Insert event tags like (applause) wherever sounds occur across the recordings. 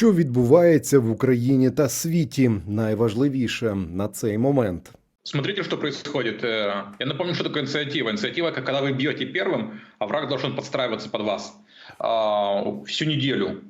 Що відбувається в Україні та світі, найважливіше на цей момент. Смотрите, что происходит. Э, Я напомню, что такое инициатива. Инициатива, как когда вы бьете первым, а враг должен подстраиваться под вас. А, Всю неделю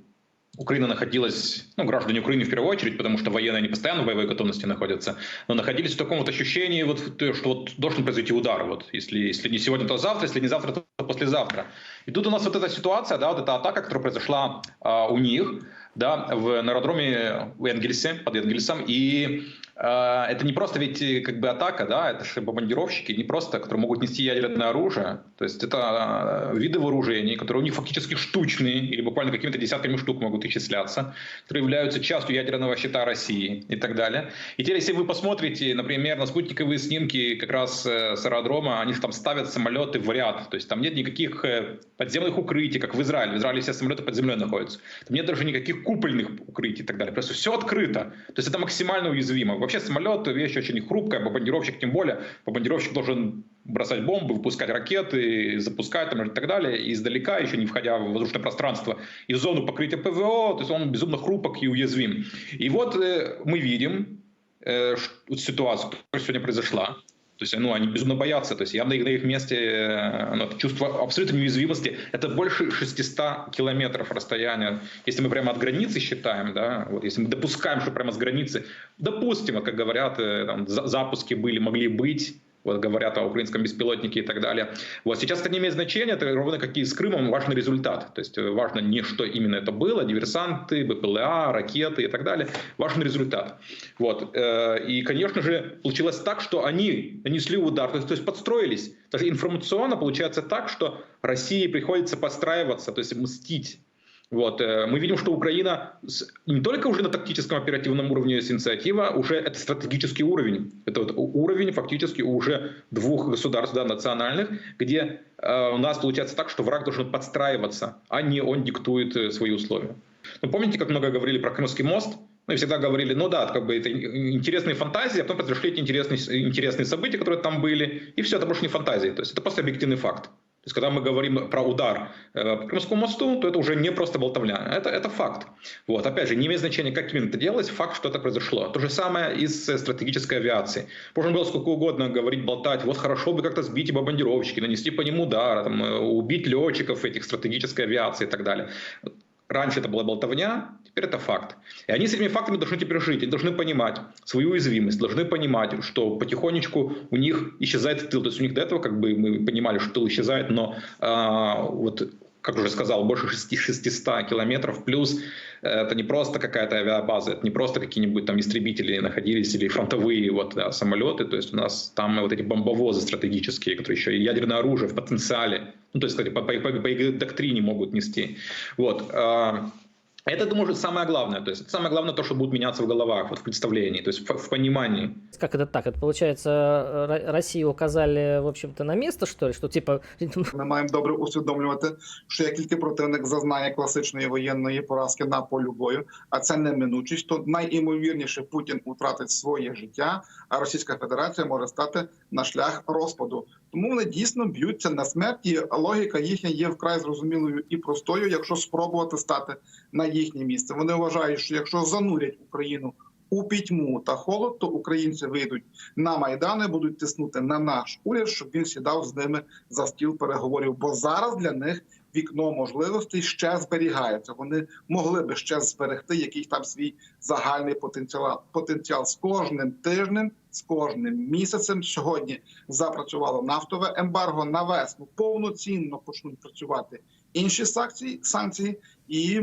Украина находилась, ну, граждане Украины в первую очередь, потому что военные они постоянно в боевой готовности находятся, но находились в таком вот ощущении, вот, то, что вот должен произойти удар. Вот, если, если не сегодня, то завтра, если не завтра, то послезавтра. И тут у нас вот эта ситуация, да, вот эта атака, которая произошла а, у них, да, в на аэродроме в Энгельсе, под Энгельсом, и а, это не просто ведь э, как бы атака, да, это же бомбардировщики, не просто, которые могут нести ядерное оружие, то есть это а, виды вооружений, которые у них фактически штучные или буквально какими-то десятками штук могут исчисляться, которые являются частью ядерного щита России и так далее. И теперь, если вы посмотрите, например, на спутниковые снимки как раз э, с аэродрома, они же там ставят самолеты в ряд, то есть там нет никаких э, подземных укрытий, как в Израиле. В Израиле все самолеты под землей находятся. Там нет даже никаких купольных укрытий и так далее. Просто все открыто. То есть это максимально уязвимо. Вообще самолет вещь очень хрупкая, бомбардировщик тем более. Бомбардировщик должен бросать бомбы, выпускать ракеты, запускать там и так далее, и издалека, еще не входя в воздушное пространство, и зону покрытия ПВО, то есть он безумно хрупок и уязвим. И вот э, мы видим э, ситуацию, которая сегодня произошла. То есть, ну, они безумно боятся. То есть, я на их, на их месте э, ну, чувство абсолютной неуязвимости. Это больше 600 километров расстояния. Если мы прямо от границы считаем, да, вот если мы допускаем, что прямо с границы, допустим, как говорят, э, там, за- запуски были, могли быть, вот говорят о украинском беспилотнике и так далее. Вот сейчас это не имеет значения, это ровно как и с Крымом важный результат. То есть э, важно не что именно это было, диверсанты, БПЛА, ракеты и так далее. Важный результат. Вот. э, И, конечно же, получилось так, что они нанесли удар, то есть, то есть подстроились. Даже информационно получается так, что России приходится подстраиваться, то есть мстить. Вот. э, Мы видим, что Украина не только уже на тактическом оперативном уровне есть инициатива, уже это стратегический уровень. Это вот уровень фактически уже двух государств да, национальных, где э, у нас получается так, что враг должен подстраиваться, а не он диктует э, свои условия. Ну, помните, как много говорили про Крымский мост? Мы всегда говорили, ну да, как бы это интересные фантазии, а потом произошли эти интересные, интересные события, которые там были, и все, это больше не фантазии. То есть это просто объективный факт. То есть, когда мы говорим про удар э, по Крымскому мосту, то это уже не просто болтовня, это, это факт. Вот, опять же, не имеет значения, как именно это делалось, факт, что это произошло. То же самое и с стратегической авиацией. Можно было сколько угодно говорить, болтать, вот хорошо бы как-то сбить и бомбардировщики, нанести по ним удар, там, э, убить летчиков этих стратегической авиации и так далее. Раньше это была болтовня, теперь это факт. И они с этими фактами должны теперь жить, они должны понимать свою уязвимость, должны понимать, что потихонечку у них исчезает тыл. То есть у них до этого как бы мы понимали, что тыл исчезает, но а, вот как уже сказал, больше 6 600 километров, плюс э, это не просто какая-то авиабаза, это не просто какие-нибудь там истребители находились или фронтовые вот, да, самолеты, то есть у нас там вот эти бомбовозы стратегические, которые еще и ядерное оружие в потенциале, ну то есть, кстати, по, по, по- по их доктрине могут нести. Вот. а, Это, думаю, самое главное. То есть это самое главное то, что будет меняться в головах, вот в представлении, то есть в, в понимании. Как это так? Это получается, Ро- Россию указали, в общем-то, на место, что ли? Что типа, (laughs) Ми маємо добре усвідомлювати, що як тільки противник зазнає класичної воєнної поразки на полю бою, а це неминучість, то найімовірніше Путін втратить своє життя, а Російська Федерація може стати на шлях розпаду. Тому вони дійсно б'ються на смерть. І логіка їхня є вкрай зрозумілою і простою, якщо спробувати стати на їхнє місце. Вони вважають, що якщо занурять Україну у пітьму та холод, то українці вийдуть на майдани, будуть тиснути на наш уряд, щоб він сідав з ними за стіл переговорів. Бо зараз для них вікно можливостей ще зберігається. Вони могли би ще зберегти якийсь там свій загальний потенціал. Потенціал з кожним тижнем, з кожним місяцем. Сьогодні запрацювало нафтове ембарго. На весну повноцінно почнуть працювати інші санкції, санкції і.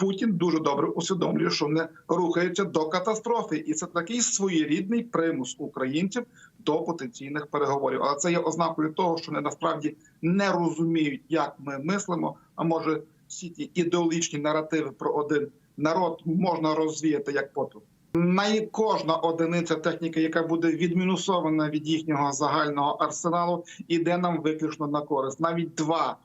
Путін дуже добре усвідомлює, що вони рухаються до катастрофи, і це такий своєрідний примус українців до потенційних переговорів. Але це є ознакою того, що вони насправді не розуміють, як ми мислимо. А може, всі ті ідеологічні наративи про один народ можна розвіяти як потуп. На кожна одиниця техніки, яка буде відмінусована від їхнього загального арсеналу, іде нам виключно на користь. Навіть два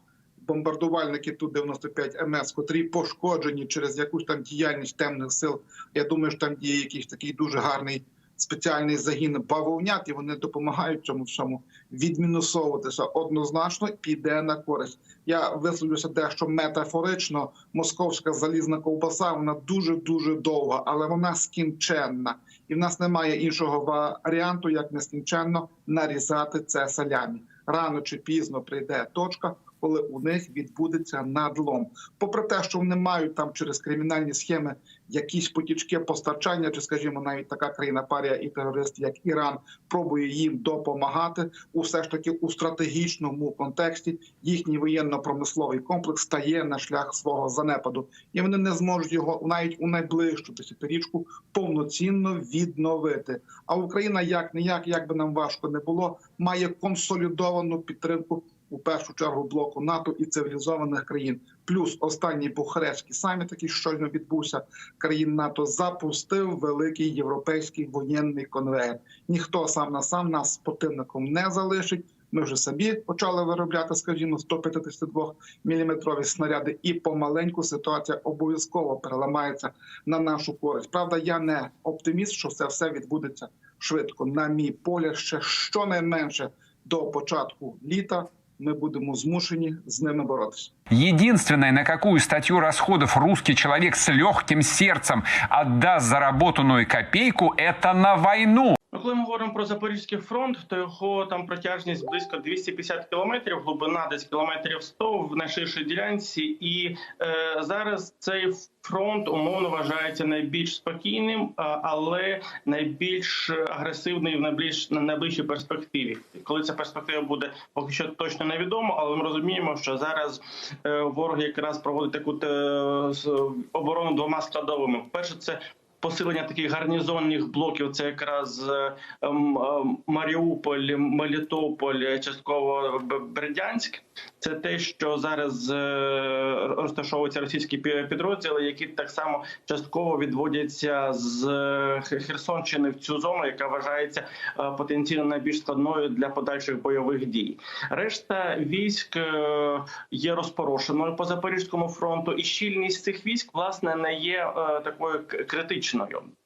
бомбардувальники ту 95 МС, котрі пошкоджені через якусь там діяльність темних сил. Я думаю, що там діє якийсь такий дуже гарний спеціальний загін бавовнят, і вони допомагають цьому всьому відмінусовуватися. Однозначно піде на користь. Я висловлюся дещо метафорично. Московська залізна ковбаса вона дуже дуже довга, але вона скінченна, і в нас немає іншого варіанту, як нескінченно нарізати це салямі. Рано чи пізно прийде точка, коли у них відбудеться надлом. Попри те, що вони мають там через кримінальні схеми якісь потічки постачання, чи, скажімо, навіть така країна парія і терорист, як Іран, пробує їм допомагати. Усе ж таки у стратегічному контексті їхній воєнно-промисловий комплекс стає на шлях свого занепаду, і вони не зможуть його навіть у найближчу десятирічку повноцінно відновити. А Україна, як не як, як би нам важко не було, має консолідовану підтримку у першу чергу блоку НАТО і цивілізованих країн. Плюс останній Бухарестський саміт, який щойно відбувся, країн НАТО запустив великий європейський воєнний конвейер. Ніхто сам на сам нас противником не залишить. Ми вже самі почали виробляти, скажімо, 152 міліметрові снаряди, і помаленьку ситуація обов'язково переламається на нашу користь. Правда, я не оптиміст, що це все відбудеться швидко. На мій погляд, ще щонайменше до початку літа ми будемо змушені з ними боротися. Единственное, на какую статью расходов русский человек с легким сердцем отдаст заработанную копейку, это на войну. Ну, коли ми говоримо про Запорізький фронт, то його там протяжність близько 250 кілометрів, глибина десь кілометрів 100 в найширшій ділянці. І е, зараз цей фронт умовно вважається найбільш спокійним, але найбільш агресивний в найближч, на найближчій перспективі. Коли ця перспектива буде поки що точно невідомо, але ми розуміємо, що зараз е, ворог якраз проводить таку е, оборону двома складовими. Перше, це посилення таких гарнізонних блоків це якраз е, ем, Маріуполь, Мелітополь, частково Бердянськ. Це те, що зараз е, розташовуються російські пі- підрозділи, які так само частково відводяться з е, Херсонщини в цю зону, яка вважається е, потенційно найбільш складною для подальших бойових дій. Решта військ е, є розпорошеною по Запорізькому фронту, і щільність цих військ власне не є е, такою к- критичною.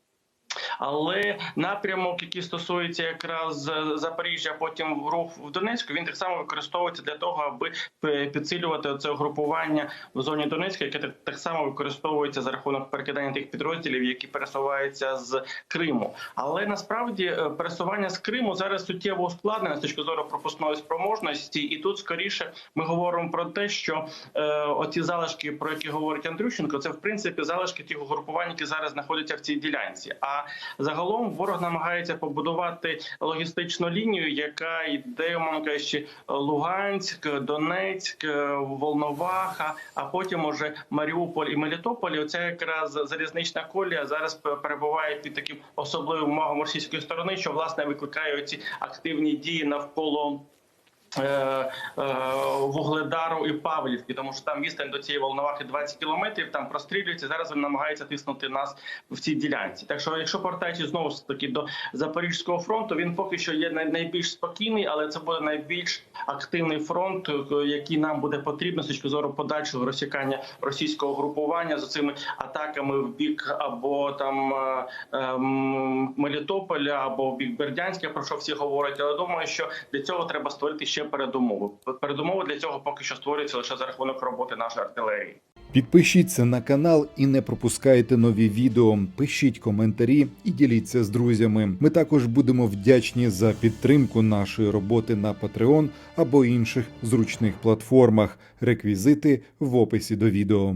Але напрямок, який стосується якраз е, Запоріжжя, потім рух в Донецьку, він так само використовується для того, аби підсилювати це угрупування в зоні Донецька, яке так, так само використовується за рахунок перекидання тих підрозділів, які пересуваються з Криму. Але насправді е, пересування з Криму зараз суттєво ускладнене з точки зору пропускної спроможності, і тут скоріше ми говоримо про те, що е, оці залишки, про які говорить Андрющенко, це в принципі залишки тих угрупувань, які зараз знаходяться в цій ділянці. А загалом ворог намагається побудувати логістичну лінію, яка йде, умовно кажучи, Луганськ, Донецьк, Волноваха, а потім уже Маріуполь і Мелітополь. Оця якраз залізнична колія зараз перебуває під таким особливим магом російської сторони, що власне викликає ці активні дії навколо. Е, е, Вугледару і Павлівки, тому що там відстань до цієї волновахи 20 кілометрів. Там прострілюється. Зараз він намагається тиснути нас в цій ділянці. Так що, якщо повертаючись знову ж таки до Запорізького фронту, він поки що є найбільш спокійний, але це буде найбільш активний фронт, е, який нам буде потрібно з точки зору подальшого розсікання російського групування з цими атаками в бік або там Мелітополя, або в бік Бердянська, про що всі говорять. Але думаю, що для цього треба створити ще передумови. Передумови для цього поки що створюються лише за рахунок роботи нашої артилерії. Підпишіться на канал і не пропускайте нові відео. Пишіть коментарі і діліться з друзями. Ми також будемо вдячні за підтримку нашої роботи на Patreon або інших зручних платформах. Реквізити в описі до відео.